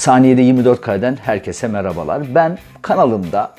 Saniyede 24 K'den herkese merhabalar. Ben kanalımda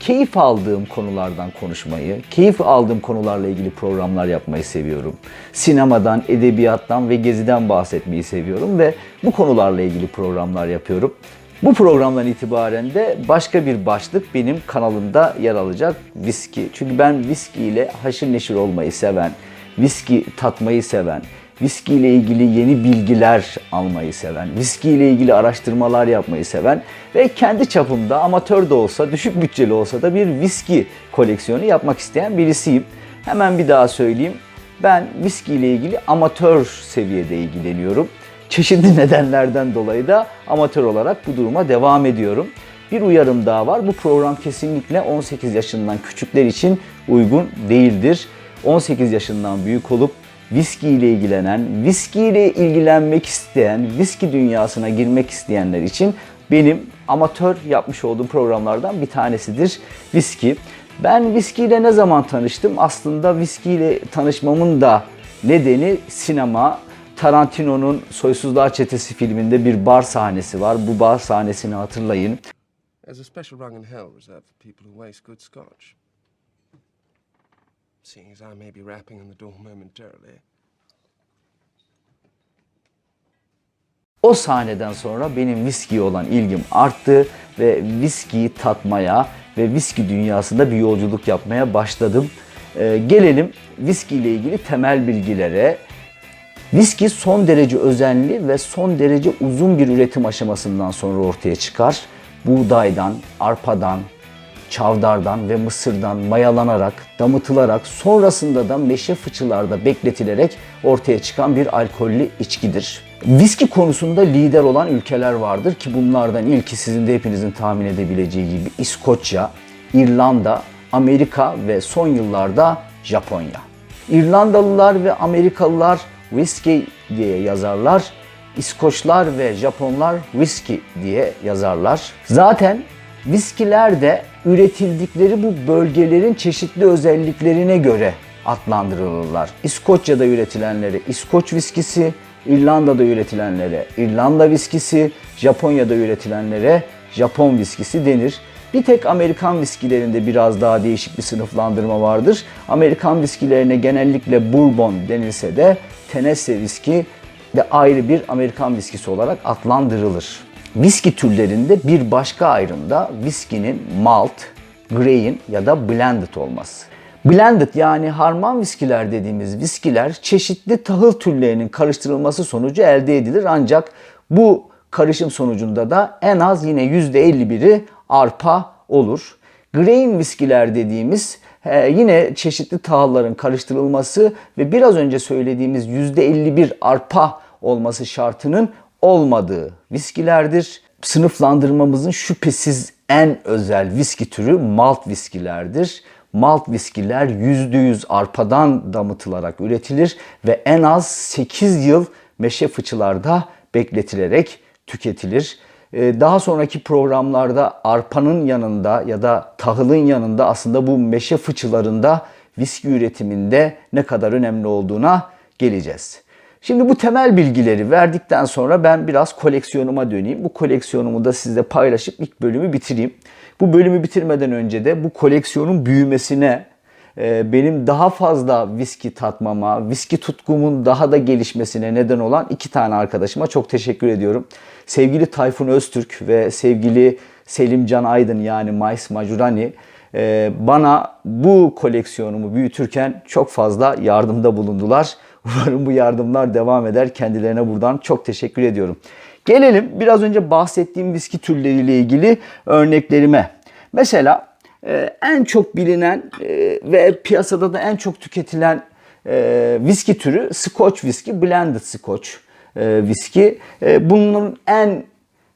keyif aldığım konulardan konuşmayı, keyif aldığım konularla ilgili programlar yapmayı seviyorum. Sinemadan, edebiyattan ve geziden bahsetmeyi seviyorum ve bu konularla ilgili programlar yapıyorum. Bu programdan itibaren de başka bir başlık benim kanalımda yer alacak viski. Çünkü ben viski ile haşır neşir olmayı seven, viski tatmayı seven, viski ile ilgili yeni bilgiler almayı seven, viski ile ilgili araştırmalar yapmayı seven ve kendi çapımda amatör de olsa, düşük bütçeli olsa da bir viski koleksiyonu yapmak isteyen birisiyim. Hemen bir daha söyleyeyim. Ben viski ile ilgili amatör seviyede ilgileniyorum. Çeşitli nedenlerden dolayı da amatör olarak bu duruma devam ediyorum. Bir uyarım daha var. Bu program kesinlikle 18 yaşından küçükler için uygun değildir. 18 yaşından büyük olup viski ile ilgilenen, viski ile ilgilenmek isteyen, viski dünyasına girmek isteyenler için benim amatör yapmış olduğum programlardan bir tanesidir viski. Ben viski ile ne zaman tanıştım? Aslında viski ile tanışmamın da nedeni sinema. Tarantino'nun Soysuzluğa Çetesi filminde bir bar sahnesi var. Bu bar sahnesini hatırlayın. There's a special rung in hell reserved for people who waste good scotch. Seeing as I may be rapping on the door momentarily, O sahneden sonra benim viskiye olan ilgim arttı ve viskiyi tatmaya ve viski dünyasında bir yolculuk yapmaya başladım. Ee, gelelim viski ile ilgili temel bilgilere. Viski son derece özenli ve son derece uzun bir üretim aşamasından sonra ortaya çıkar. Buğdaydan, arpadan, çavdardan ve mısırdan mayalanarak, damıtılarak, sonrasında da meşe fıçılarda bekletilerek ortaya çıkan bir alkollü içkidir. Viski konusunda lider olan ülkeler vardır ki bunlardan ilki sizin de hepinizin tahmin edebileceği gibi İskoçya, İrlanda, Amerika ve son yıllarda Japonya. İrlandalılar ve Amerikalılar whiskey diye yazarlar. İskoçlar ve Japonlar whisky diye yazarlar. Zaten viskiler de üretildikleri bu bölgelerin çeşitli özelliklerine göre adlandırılırlar. İskoçya'da üretilenleri İskoç viskisi, İrlanda'da üretilenlere İrlanda viskisi, Japonya'da üretilenlere Japon viskisi denir. Bir tek Amerikan viskilerinde biraz daha değişik bir sınıflandırma vardır. Amerikan viskilerine genellikle bourbon denilse de Tennessee viski de ayrı bir Amerikan viskisi olarak adlandırılır. Viski türlerinde bir başka ayrımda viskinin malt, grain ya da blended olması. Blended yani harman viskiler dediğimiz viskiler çeşitli tahıl türlerinin karıştırılması sonucu elde edilir ancak bu karışım sonucunda da en az yine %51'i arpa olur. Grain viskiler dediğimiz e, yine çeşitli tahılların karıştırılması ve biraz önce söylediğimiz %51 arpa olması şartının olmadığı viskilerdir. Sınıflandırmamızın şüphesiz en özel viski türü malt viskilerdir. Malt viskiler %100 arpadan damıtılarak üretilir ve en az 8 yıl meşe fıçılarda bekletilerek tüketilir. Ee, Daha sonraki programlarda arpanın yanında ya da tahılın yanında aslında bu meşe fıçılarında viski üretiminde ne kadar önemli olduğuna geleceğiz. Şimdi bu temel bilgileri verdikten sonra ben biraz koleksiyonuma döneyim. Bu koleksiyonumu da sizle paylaşıp ilk bölümü bitireyim. Bu bölümü bitirmeden önce de bu koleksiyonun büyümesine, e, benim daha fazla viski tatmama, viski tutkumun daha da gelişmesine neden olan iki tane arkadaşıma çok teşekkür ediyorum. Sevgili Tayfun Öztürk ve sevgili Selim Can Aydın yani Mais Majurani e, bana bu koleksiyonumu büyütürken çok fazla yardımda bulundular. Umarım bu yardımlar devam eder. Kendilerine buradan çok teşekkür ediyorum. Gelelim biraz önce bahsettiğim viski türleriyle ilgili örneklerime. Mesela e, en çok bilinen e, ve piyasada da en çok tüketilen e, viski türü Scotch viski, blended Scotch viski. Bunun en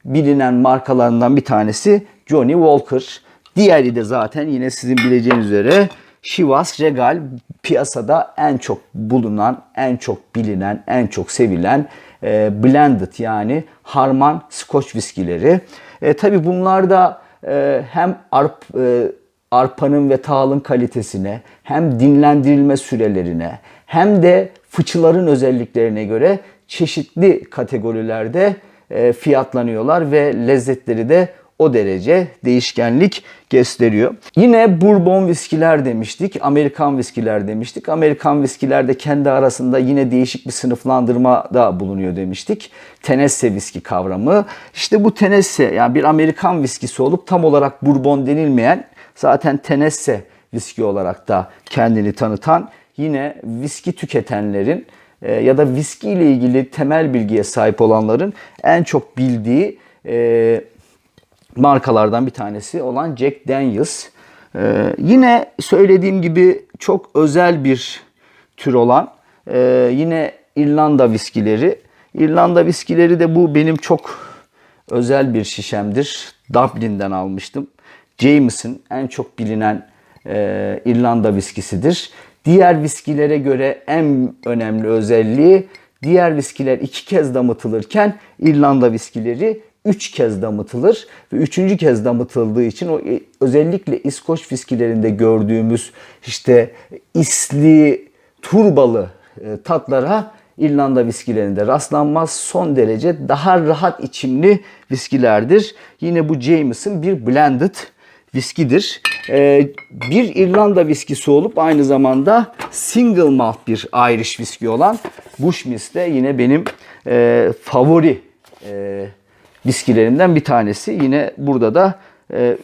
bilinen markalarından bir tanesi Johnny Walker. Diğeri de zaten yine sizin bileceğiniz üzere Chivas Regal piyasada en çok bulunan, en çok bilinen, en çok sevilen e, blended yani harman Scotch viskileri. E, Tabi bunlar da e, hem arp, e, arpanın ve tahılın kalitesine, hem dinlendirilme sürelerine, hem de fıçıların özelliklerine göre çeşitli kategorilerde e, fiyatlanıyorlar ve lezzetleri de o derece değişkenlik gösteriyor. Yine bourbon viskiler demiştik, Amerikan viskiler demiştik. Amerikan viskiler de kendi arasında yine değişik bir sınıflandırma da bulunuyor demiştik. Tennessee viski kavramı. İşte bu Tennessee yani bir Amerikan viskisi olup tam olarak bourbon denilmeyen zaten Tennessee viski olarak da kendini tanıtan yine viski tüketenlerin e, ya da viski ile ilgili temel bilgiye sahip olanların en çok bildiği e, markalardan bir tanesi olan Jack Daniels. Ee, yine söylediğim gibi çok özel bir tür olan e, yine İrlanda viskileri. İrlanda viskileri de bu benim çok özel bir şişemdir. Dublin'den almıştım. Jameson en çok bilinen e, İrlanda viskisidir. Diğer viskilere göre en önemli özelliği diğer viskiler iki kez damıtılırken İrlanda viskileri üç kez damıtılır ve üçüncü kez damıtıldığı için o e, özellikle İskoç viskilerinde gördüğümüz işte isli, turbalı e, tatlara İrlanda viskilerinde rastlanmaz. Son derece daha rahat içimli viskilerdir. Yine bu Jameson bir blended viskidir. Ee, bir İrlanda viskisi olup aynı zamanda single malt bir Irish viski olan Bushmills de yine benim e, favori e, viskilerimden bir tanesi. Yine burada da e,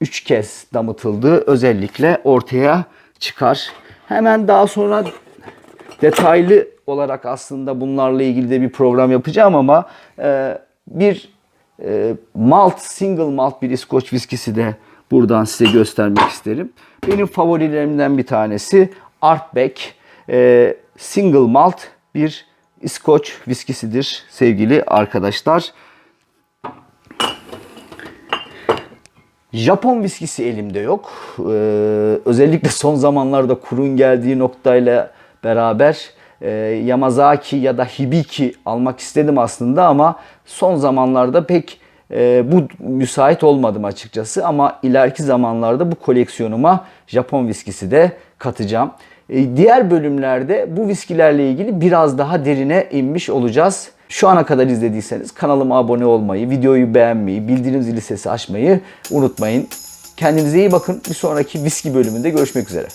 üç kez damıtıldığı özellikle ortaya çıkar. Hemen daha sonra detaylı olarak aslında bunlarla ilgili de bir program yapacağım ama e, bir e, malt, single malt bir İskoç viskisi de buradan size göstermek isterim. Benim favorilerimden bir tanesi Artbeck e, single malt bir İskoç viskisidir sevgili arkadaşlar. Japon viskisi elimde yok. Ee, özellikle son zamanlarda kurun geldiği noktayla beraber e, Yamazaki ya da Hibiki almak istedim aslında ama son zamanlarda pek e, bu müsait olmadım açıkçası ama ileriki zamanlarda bu koleksiyonuma Japon viskisi de katacağım. E, diğer bölümlerde bu viskilerle ilgili biraz daha derine inmiş olacağız. Şu ana kadar izlediyseniz kanalıma abone olmayı, videoyu beğenmeyi, bildirim zili sesi açmayı unutmayın. Kendinize iyi bakın. Bir sonraki viski bölümünde görüşmek üzere.